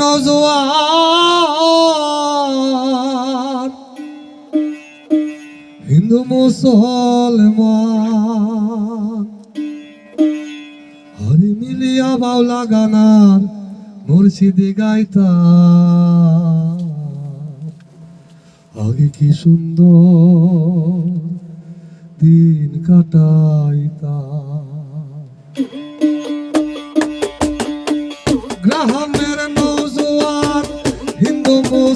নজওয়ান। হিন্দু মুসলমান। হরি মিলিয়া বাউলা গানার মুর্শিদি গাইতা আগে কি সুন্দর দিন কাটাইতা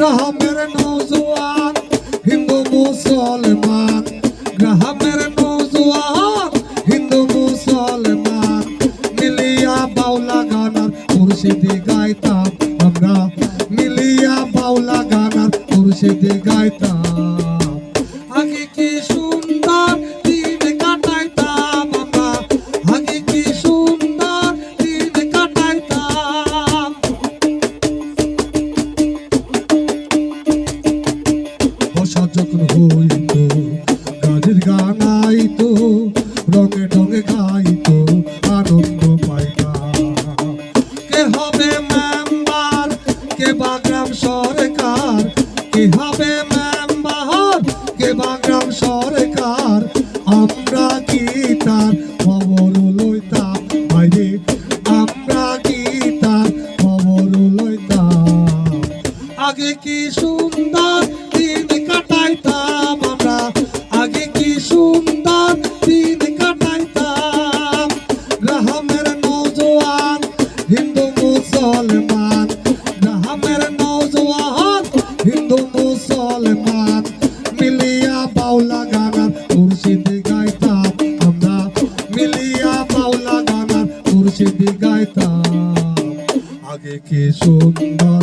গ্রামের নৌজওয়ান হিন্দু মুসলমান। গ্রামের নৌজওয়ান হিন্দু মুসলমান। মিলিয়া বাউলা গানার মুর্শিদি গাইতাম আমরা। মিলিয়া বাউলা গানার মুর্শিদি গাইতাম। যখন হইত। গানের গান আইতো, রঙে ঢঙে গাইতো, আনন্দ পাইতাম। কে হবে মেম্বার, কে বা গ্রাম সরকার? কে হবে মেম্বার, কে বা গ্রাম সরকার? আমরা কি তার খবর লইতাম? বাইরে আমরা কি তার খবর লইতাম? আগে কি সুন্দর আগে কি সুন্দর দিন কাটাইতাম। গ্রামের নৌজওয়ান হিন্দু মুসলমান। গ্রামের নৌজওয়ান হিন্দু মুসলমান। মিলিয়া বাউলা গানার মুর্শিদি গাইতাম আমরা। মিলিয়া বাউলা গানার মুর্শিদি গাইতাম। আগে কি সুন্দর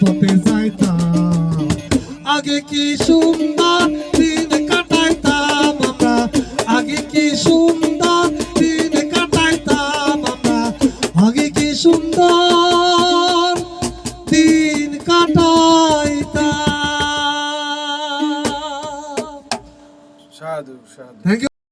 পথে যাইতাম। আগে কি সুন্দর দিন কাটাইতাম আমরা? আগে কি সুন্দর দিন কাটাইতাম আমরা? আগে কি সুন্দর দিন কাটাইতাম। সাধু সাধু।